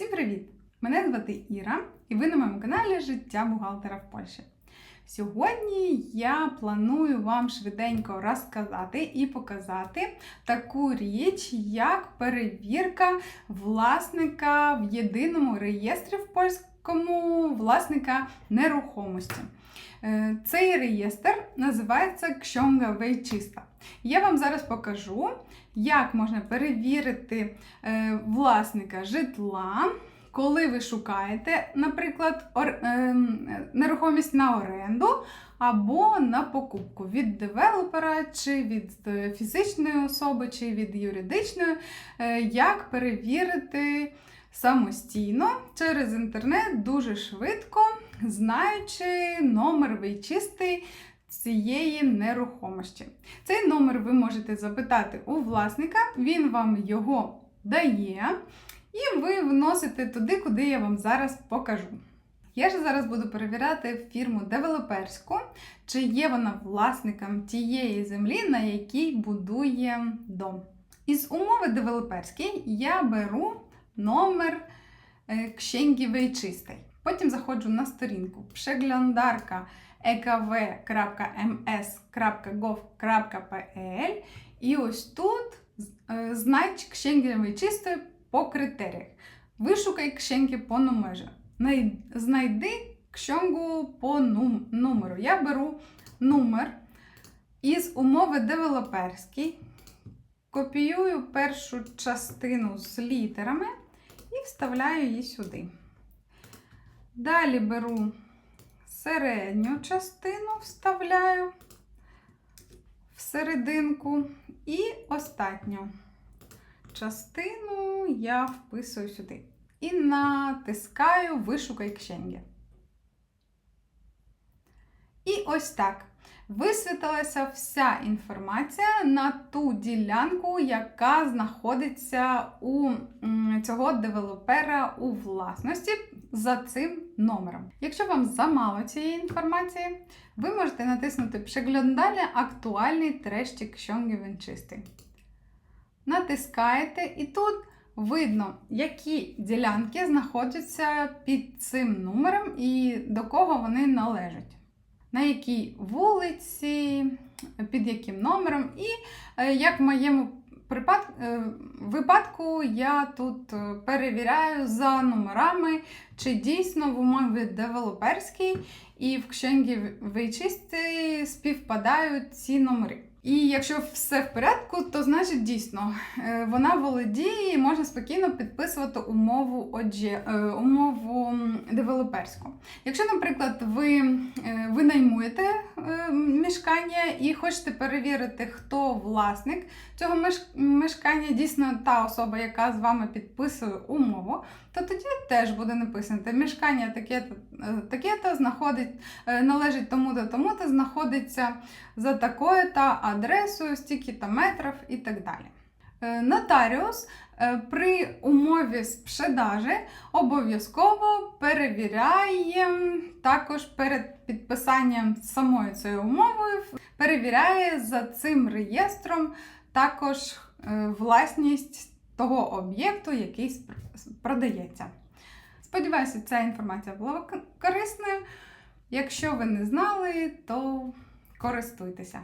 Всім привіт! Мене звати Іра, і ви на моєму каналі Життя бухгалтера в Польщі. Сьогодні я планую вам швиденько розказати і показати таку річ, як перевірка власника в єдиному реєстрі в польському власника нерухомості. Е, Цей реєстр називається Ksiąga Wejczysta. Я вам зараз покажу, як можна перевірити е, власника житла, коли ви шукаєте, наприклад, ем, нерухомість на оренду або на покупку від девелопера, чи від е, фізичної особи, чи від юридичної, е, як перевірити самостійно через інтернет дуже швидко, знаючи номер вийчистий цієї нерухомості. Цей номер ви можете запитати у власника, він вам його дає, і ви вносите туди, куди я вам зараз покажу. Я ж зараз буду перевіряти фірму девелоперську, чи є вона власником тієї землі, на якій будує дом. Із умови девелоперської я беру номер е, Księgi Потім заходжу на сторінку przeglądarka ekw.ms.gov.pl і ось тут е, знайдь Księgi Wiejczystej по критеріях. Вишукай księgi по номеру. Знайди księgу по номеру. Я беру номер із умови девелоперський, копіюю першу частину з літерами і вставляю її сюди. Далі беру середню частину, вставляю в серединку і останню частину я вписую сюди. І натискаю Вишукай księgi. І ось так. Висвітилася вся інформація на ту ділянку, яка знаходиться у цього девелопера у власності за цим номером. Якщо вам замало цієї інформації, ви можете натиснути Przeglądanie актуальний Ksiągi Wiejczystej. Натискаєте, і тут видно, які ділянки знаходяться під цим номером і до кого вони належать. На якій вулиці, під яким номером, і е, як в моєму е, випадку я тут е, перевіряю за номерами, чи дійсно в умові девелоперській і в Księgi вичисти, співпадають ці номери. І якщо все в порядку, то значить дійсно е, вона володіє і можна спокійно підписувати умову одже, е, умову девелоперську. Якщо, наприклад, ви е, винаймуєте е, мешкання і хочете перевірити, хто власник цього меш- мешкання, дійсно та особа, яка з вами підписує умову, то тоді теж буде написано, мешкання таке-то, е, знаходить, е, належить тому-то, тому-то, знаходиться за такою та адресою, стільки-то метрів і так далі. Е, Нотаріус е, при умові спшедажі обов'язково перевіряє також перед підписанням самої цієї умови, перевіряє за цим реєстром також е, власність того об'єкту, який продається. Сподіваюся, ця інформація була корисною. Якщо ви не знали, то користуйтеся.